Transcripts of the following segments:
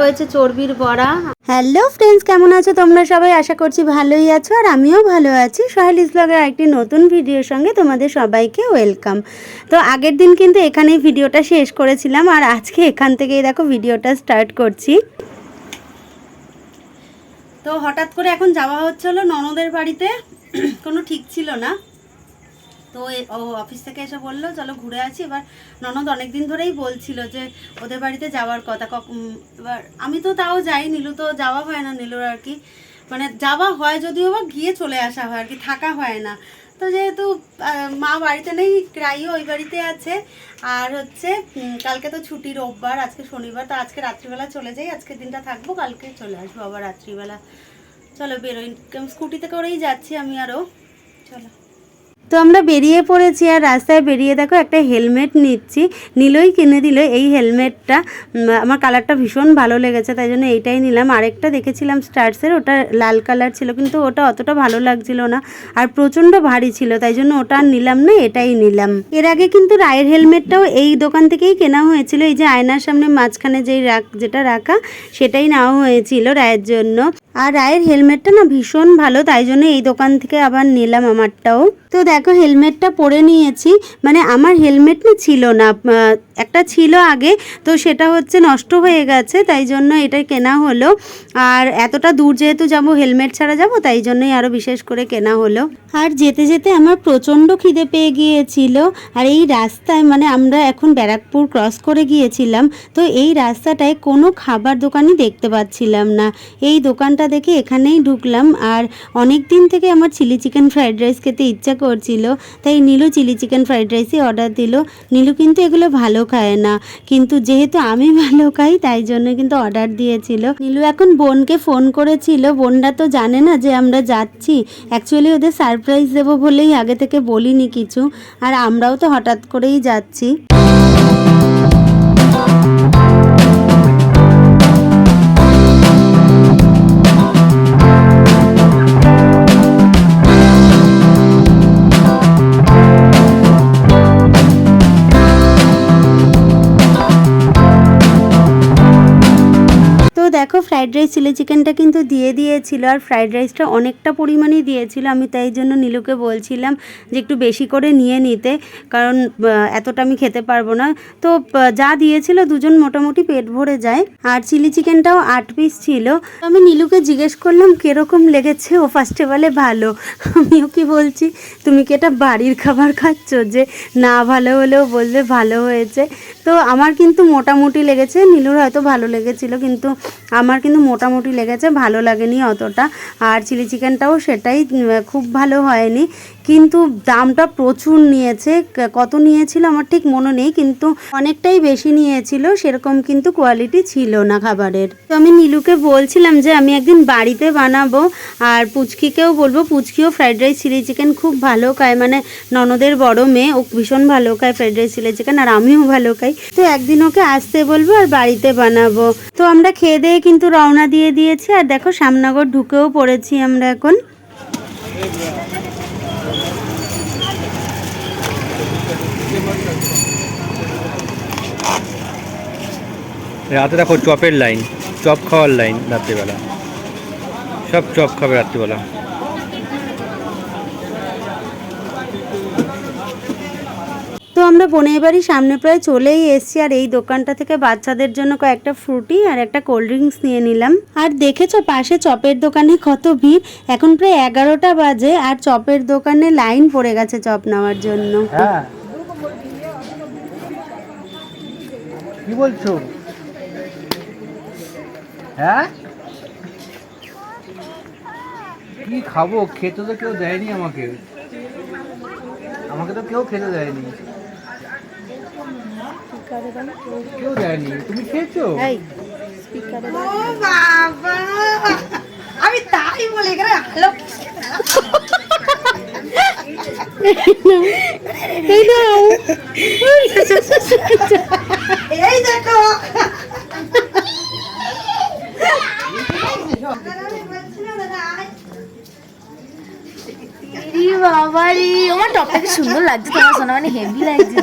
হয়েছে, চর্বির বড়া। Hello friends, কেমন আছো তোমরা সবাই? আশা করছি ভালোই আছো আর আমিও ভালো আছি। সোহেলিস ব্লগের একটি নতুন ভিডিওর সঙ্গে তোমাদের সবাইকে ওয়েলকাম। তো আগের দিন কিন্তু এখানেই ভিডিওটা শেষ করেছিলাম আর আজকে এখান থেকেই দেখো ভিডিওটা স্টার্ট করছি। তো হঠাৎ করে এখন যাওয়া হচ্ছে হলো ননদের বাড়িতে। কোনো ঠিক ছিল না। তো ও অফিস থেকে এসে বলল, চলো ঘুরে আছি এবার ননদ অনেক দিন ধরেই বলছিল যে, ওদের বাড়িতে যাওয়ার কথা। এবার আমি তো তাও যাই, নীলু তো যাওয়া হয় না নীলুর আর কি। মানে যাওয়া হয় যদিও বা গিয়ে চলে আসা হয় আর কি, থাকা হয় না। তো যেহেতু মা বাড়িতে নেই ক্রাইও ওই বাড়িতে আছে। আর হচ্ছে কালকে তো ছুটি রোববার, আজকে শনিবার, তো আজকে রাত্রিবেলা চলে যাই আজকে দিনটা থাকব, কালকে চলে আসব আবার রাত্রিবেলা। চলো বেরোই স্কুটিতে করেই যাচ্ছি আমি আরও চলো। তো আমরা বেরিয়ে পড়েছি আর রাস্তায় বেরিয়ে দেখো একটা হেলমেট নিচ্ছি। নিলই কিনে দিল এই হেলমেটটা। আমার কালারটা ভীষণ ভালো লেগেছে, তাই জন্য এইটাই নিলাম। আরেকটা দেখেছিলাম স্টার্সের, ওটা লাল কালার ছিল, কিন্তু ওটা অতটা ভালো লাগছিল না। আর প্রচণ্ড ভারী ছিল, তাই জন্য ওটা আর নিলাম না, এটাই নিলাম। এর আগে কিন্তু রায়ের হেলমেটটাও এই দোকান থেকেই কেনা হয়েছিল। এই যে আয়নার সামনে মাঝখানে যেই রাখ, যেটা রাখা, সেটাই নেওয়া হয়েছিল রায়ের জন্য। আর রায়ের হেলমেটটা না ভীষণ ভালো, তাই জন্য এই দোকান থেকে আবার নিলাম আমারটাও। তো দেখো, হেলমেটটা পরে নিয়েছি। মানে আমার হেলমেট না ছিল না একটা ছিল আগে, তো সেটা হচ্ছে নষ্ট হয়ে গেছে, তাই জন্য এটা কেনা হলো। আর এতটা দূর যেহেতু যাব, হেলমেট ছাড়া যাব, তাই জন্যই আরও বিশেষ করে কেনা হলো। আর যেতে যেতে আমার প্রচণ্ড খিদে পেয়ে গিয়েছিল। আর এই রাস্তায় মানে আমরা এখন ব্যারাকপুর ক্রস করে গিয়েছিলাম, তো এই রাস্তাটায় কোনো খাবার দোকানই দেখতে পাচ্ছিলাম না। এই দোকানটা দেখে এখানেই ঢুকলাম। আর অনেক দিন থেকে আমার চিলি চিকেন ফ্রাইড রাইস খেতে ইচ্ছা করছিল, তাই নীলু চিলি চিকেন ফ্রাইড রাইসই অর্ডার দিল। নীলু কিন্তু এগুলো ভালো খায় না, কিন্তু যেহেতু আমি ভালো খাই, তাই জন্য কিন্তু অর্ডার দিয়েছিল। নীলু এখন বোনকে ফোন করেছিল, বোনরা তো জানে না যে আমরা যাচ্ছি। অ্যাকচুয়ালি ওদের সারপ্রাইজ দেবো বলেই আগে থেকে বলিনি কিছু, আর আমরাও তো হঠাৎ করেই যাচ্ছি। দেখো ফ্রাইড রাইস চিলি চিকেনটা কিন্তু দিয়ে দিয়েছিল আর ফ্রাইড রাইসটা অনেকটা পরিমাণেই দিয়েছিল। আমি তাই জন্য নীলুকে বলছিলাম যে একটু বেশি করে নিয়ে নিতে, কারণ এতটা আমি খেতে পারব না। তো যা দিয়েছিল দুজন মোটামুটি পেট ভরে যায়। আর চিলি চিকেনটাও আট পিস ছিল। আমি নীলুকে জিজ্ঞেস করলাম, কীরকম লেগেছে? ও ফার্স্টে বলে, ভালো। আমিও কি বলছি, তুমি কি এটা বাড়ির খাবার খাচ্ছ যে না ভালো হলেও বলবে ভালো হয়েছে? তো আমার কিন্তু মোটামুটি লেগেছে। নীলুর হয়তো ভালো লেগেছিল, কিন্তু আমার কিন্তু মোটামুটি লেগেছে ভালো লাগেনি অতটা। আর চিলি চিকেনটাও সেটাই খুব ভালো হয়নি। কিন্তু দামটা প্রচুর নিয়েছে। কত নিয়েছিল আমার ঠিক মনে নেই, কিন্তু অনেকটাই বেশি নিয়েছিল, সেরকম কিন্তু কোয়ালিটি ছিল না খাবারের। তো আমি নীলুকে বলছিলাম যে, আমি একদিন বাড়িতে বানাবো, আর পুচকিকেও বলব, পুচকিও ফ্রাইড রাইস চিলি চিকেন খুব ভালো খায়। মানে ননদের বড় মেয়ে, ও ভীষণ ভালো খায় ফ্রাইড রাইস চিলি চিকেন আর আমিও ভালো খাই। তো একদিন ওকে আসতে বলব আর বাড়িতে বানাবো। তো আমরা খেয়ে দিয়ে কিন্তু রওনা দিয়ে দিয়েছি, আর দেখো সামনগর ঢুকেও পড়েছি আমরা এখন। রাতে দেখো চপের লাইন চপ খাওয়ার লাইন রাত্রিবেলা। সব চপ খাবে রাত্রিবেলা। তো আমরা বোনের বাড়ির সামনে প্রায় চলেই এসেছি আর এই দোকানটা থেকে বাচ্চাদের জন্য কয়েকটা ফ্রুটি আর একটা কোল্ড ড্রিঙ্কস নিয়ে নিলাম। আর দেখেছ পাশে চপের দোকানে কত ভিড়? এখন প্রায় এগারোটা বাজে আর চপের দোকানে লাইন পড়ে গেছে চপ নেওয়ার জন্য। হ্যাঁ। কি বলছো? হ্যাঁ কি খাব খেতে তো কেউ দেয়নি আমাকে আমাকে তো কেউ খেতে দেয়নি কেউ দেয়নি তুমি খেয়েছো আমি তাই বলে এখানে আলো এই দেখো রে বাবা রে আমার টপটা কি সুন্দর লাগছে তোমার সোনা মানে হেভি লাগছে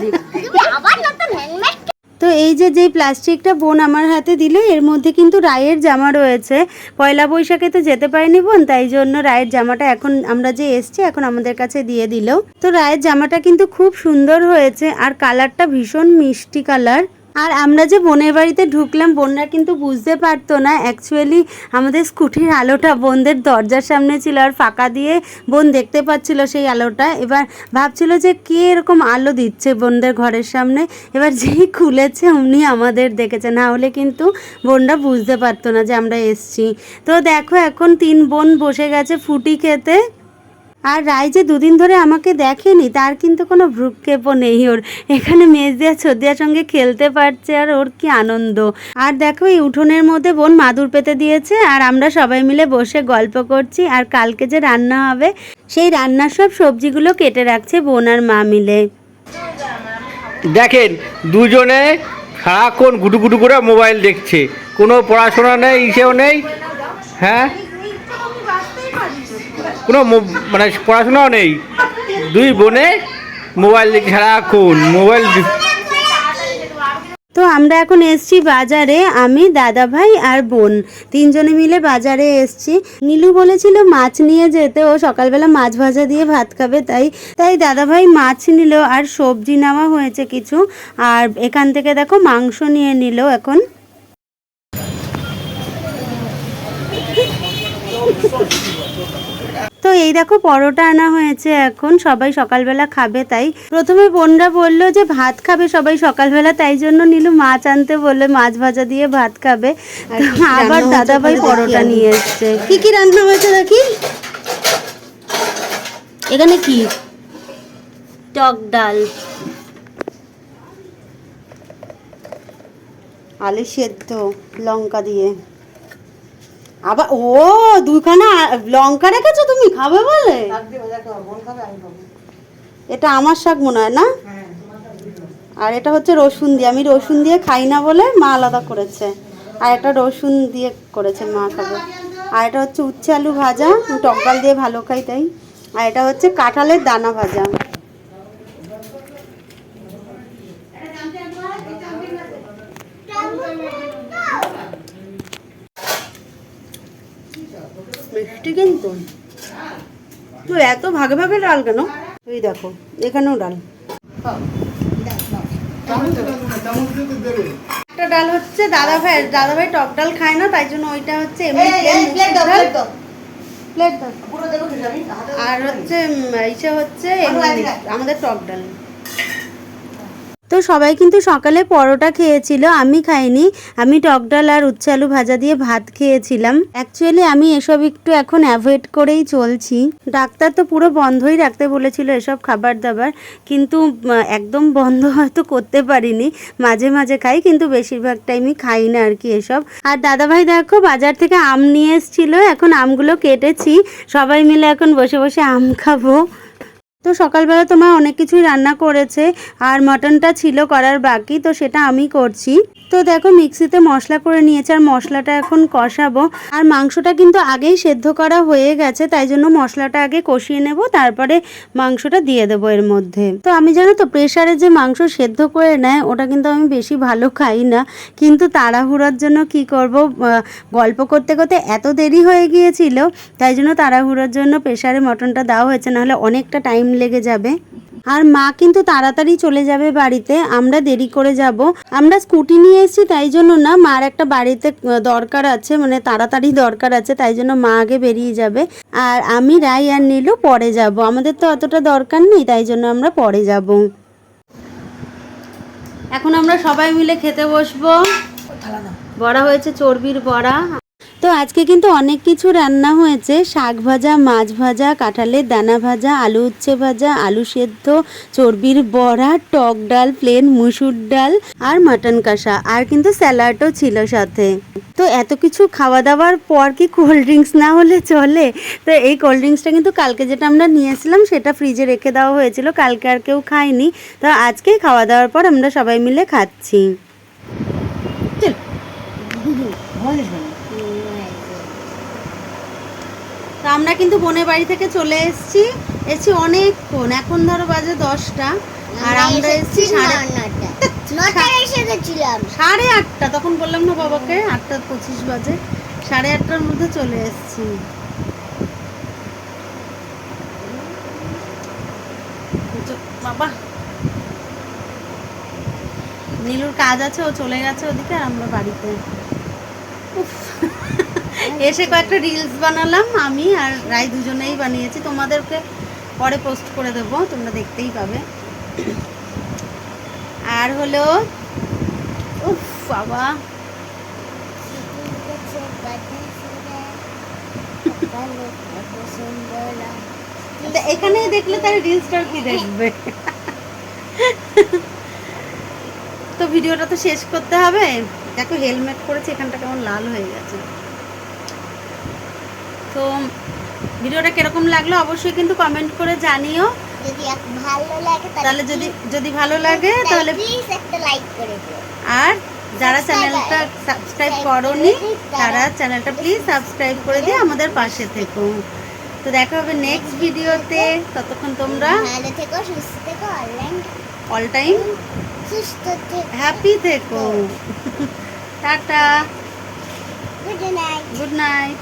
তো এই যে যেই প্লাস্টিকটা বোন আমার হাতে দিল, এর মধ্যে কিন্তু রায়ের জামা রয়েছে। পয়লা বৈশাখে তো যেতে পারেনি বোন, তাই জন্য রায়ের জামাটা এখন আমরা যে এসছি, এখন আমাদের কাছে দিয়ে দিল। তো রায়ের জামাটা কিন্তু খুব সুন্দর হয়েছে, আর কালারটা ভীষণ মিষ্টি কালার আর আমরা যে বোনের বাড়িতে ঢুকলাম বোনরা কিন্তু বুঝতে পারতো না। অ্যাকচুয়ালি আমাদের স্কুটির আলোটা বোনদের দরজার সামনে ছিল আর ফাঁকা দিয়ে বোন দেখতে পাচ্ছিল সেই আলোটা। এবার ভাবছিল যে কে এরকম আলো দিচ্ছে বোনদের ঘরের সামনে। এবার যেই খুলেছে, অমনি আমাদের দেখেছে। না হলে কিন্তু বোনরা বুঝতে পারতো না যে আমরা এসছি। তো দেখো, এখন তিন বোন বসে গেছে ফুটি খেতে। আর রায় যে দুদিন ধরে আমাকে দেখেনি, তার কিন্তু কোনো ভ্রুক্ষেপও নেই ওর। এখানে মেজদিয়া ছদিয়ার সঙ্গে খেলতে পারছে আর ওর কি আনন্দ। আর দেখো, এই উঠোনের মধ্যে বোন মাদুর পেতে দিয়েছে আর আমরা সবাই মিলে বসে গল্প করছি আর কালকে যে রান্না হবে, সেই রান্নার সব সবজিগুলো কেটে রাখছে বোন আর মা মিলে। দেখেন, দুজনে সারাক্ষণ গুটু গুটু করে মোবাইল দেখছে। কোনো পড়াশোনা নেই, ইসেও নেই হ্যাঁ? কোনো মানে পড়াশোনাও নেই। দুই বোনে মোবাইল সারাক্ষণ মোবাইল তো আমরা এখন এসছি বাজারে, আমি দাদা ভাই আর বোন। তিনজনে মিলে বাজারে এসছি। নীলু বলেছিল মাছ নিয়ে যেতে, ও সকালবেলা মাছ ভাজা দিয়ে ভাত খাবে, তাই তাই দাদা ভাই মাছ নিল আর সবজি নেওয়া হয়েছে কিছু। আর এখান থেকে দেখো মাংস নিয়ে নিল এখন। তো এই দেখো পরোটা আনা হয়েছে এখন সবাই সকালবেলা খাবে তাই। প্রথমে বোনরা বলল যে ভাত খাবে সবাই সকালবেলা তাই জন্য নীলু মাছ আনতে বললে মাছ ভাজা দিয়ে ভাত খাবে। আবার দাদা ভাই পরোটা নিয়ে এসছে। কি কি রান্না হয়েছে দেখি? এখানে কি? টক ডাল। আলু সেদ্ধ লঙ্কা দিয়ে। আবার ও দুখানা লঙ্কা রেখেছো তুমি খাবে বলে? এটা আমার শাক মনে হয় না? আর এটা হচ্ছে রসুন দিয়ে আমি রসুন দিয়ে খাই না বলে মা আলাদা করেছে। আর এটা রসুন দিয়ে করেছে মা খাবে। আর এটা হচ্ছে উচ্ছে আলু ভাজা আমি দিয়ে ভালো খাই তাই। আর এটা হচ্ছে কাঁঠালের দানা ভাজা। মিষ্টি কিন্তু তো এত ভাগে ভাগে ডাল কেন? এই দেখো এখানেও ডাল। একটা ডাল হচ্ছে দাদা ভাই দাদা ভাই টক ডাল খায় না তাই জন্য ওইটা হচ্ছে আর হচ্ছে ইসে হচ্ছে আমাদের টক ডাল। তো সবাই কিন্তু সকালে পরোটা খেয়েছিল, আমি খাইনি। আমি টক ডাল আর উচ্ছে আলু ভাজা দিয়ে ভাত খেয়েছিলাম। অ্যাকচুয়ালি আমি এসব একটু এখন অ্যাভয়েড করেই চলছি। ডাক্তার তো পুরো বন্ধই রাখতে বলেছিল এসব খাবার দাবার, কিন্তু একদম বন্ধ হয়তো করতে পারিনি। মাঝে মাঝে খাই, কিন্তু বেশিরভাগ টাইমই খাই না আর কি এসব। আর দাদাভাই দেখো, বাজার থেকে আম নিয়ে এসেছিল, এখন আমগুলো কেটেছি। সবাই মিলে এখন বসে বসে আম খাব। তো সকালবেলা তোমার অনেক কিছুই রান্না করেছে আর মটনটা ছিল করার বাকি, তো সেটা আমি করছি। তো দেখো মিক্সিতে মশলা করে নিয়েছে আর মশলাটা এখন কষাবো। আর মাংসটা কিন্তু আগেই সেদ্ধ করা হয়ে গেছে, তাই জন্য মশলাটা আগে কষিয়ে নেব, তারপরে মাংসটা দিয়ে দেবো এর মধ্যে। তো আমি জানো তো প্রেশারে যে মাংস সেদ্ধ করে নেয়, ওটা কিন্তু আমি বেশি ভালো খাই না। কিন্তু তাড়াহুড়োর জন্য কি করব গল্প করতে করতে এত দেরি হয়ে গিয়েছিল, তাই জন্য তাড়াহুড়োর জন্য প্রেশারে মটনটা দেওয়া হয়েছে, নাহলে অনেকটা টাইম লেগে যাবে। আর মা কিন্তু তাড়াতাড়ি চলে যাবে বাড়িতে আমরা দেরি করে যাব। আমরা স্কুটি নিয়ে এসেছি তাই জন্য না মার একটা বাড়িতে দরকার আছে মানে তাড়াতাড়ি দরকার আছে তাই জন্য মা আগে বেরিয়ে যাবে। আর আমি রাই আর নীলু পরে যাব। আমাদের তো অতটা দরকার নেই তাই জন্য আমরা পরে যাব। এখন আমরা সবাই মিলে খেতে বসবো। বড়া হয়েছে চর্বির বড়া। তো আজকে কিন্তু অনেক কিছু রান্না হয়েছে। শাক ভাজা, মাছ ভাজা, কাঁঠালের দানা ভাজা, আলু উচ্ছে ভাজা, আলু সেদ্ধ, চর্বির বড়া, টক ডাল প্লেন মুসুর ডাল আর মাটন কষা। আর কিন্তু স্যালাডও ছিল সাথে। তো এত কিছু খাওয়া দাওয়ার পর কি কোল্ড ড্রিঙ্কস না হলে চলে? তো এই কোল্ড ড্রিঙ্কসটা কিন্তু কালকে যেটা আমরা নিয়েছিলাম, সেটা ফ্রিজে রেখে দেওয়া হয়েছিল। কালকে আর কেউ খায়নি। তো আজকে খাওয়া দাওয়ার পর আমরা সবাই মিলে খাচ্ছি। তো আমরা কিন্তু বোনের বাড়ি থেকে চলে এসেছি। এসেছি অনেকক্ষণ এখন ধরো বাজে দশটা। আর আমরা এসেছি সাড়ে আটটা। তখন বললাম না বাবাকে আটটা পঁচিশ বাজে। সাড়ে আটটার মধ্যে চলে এসেছি। বাবা। নীলুর কাজ আছে ও চলে গেছে ওদিকে আর আমরা বাড়িতে। উফ। এসে কয়েকটা রিলস বানালাম, আমি আর রায় দুজনেই বানিয়েছি। তোমাদেরকে পরে পোস্ট করে দেবো, তোমরা দেখতেই পাবে। আর হলো, উফ, বাবা। এখানে দেখলে তার রিলসটা কি দেখবে? তো ভিডিওটা তো শেষ করতে হবে। দেখো হেলমেট পরেছে, এখানটা কেমন লাল হয়ে গেছে। তো ভিডিওটা কীরকম লাগল অবশ্যই কিন্তু কমেন্ট করে জানিও। যদি ভালো লাগে তাহলে যদি যদি ভালো লাগে তাহলে প্লিজ একটা লাইক করে দিও। আর যারা চ্যানেলটা সাবস্ক্রাইব করনি তারা চ্যানেলটা প্লিজ সাবস্ক্রাইব করে দিয়ে আমাদের পাশে থেকো। তো দেখা হবে নেক্সট ভিডিওতে ততক্ষণ তোমরা ভালো থেকো সুস্থ থেকো অনলাইন অল টাইম সুস্থ থেকো। হ্যাপি থেকো। Tata. Good night good night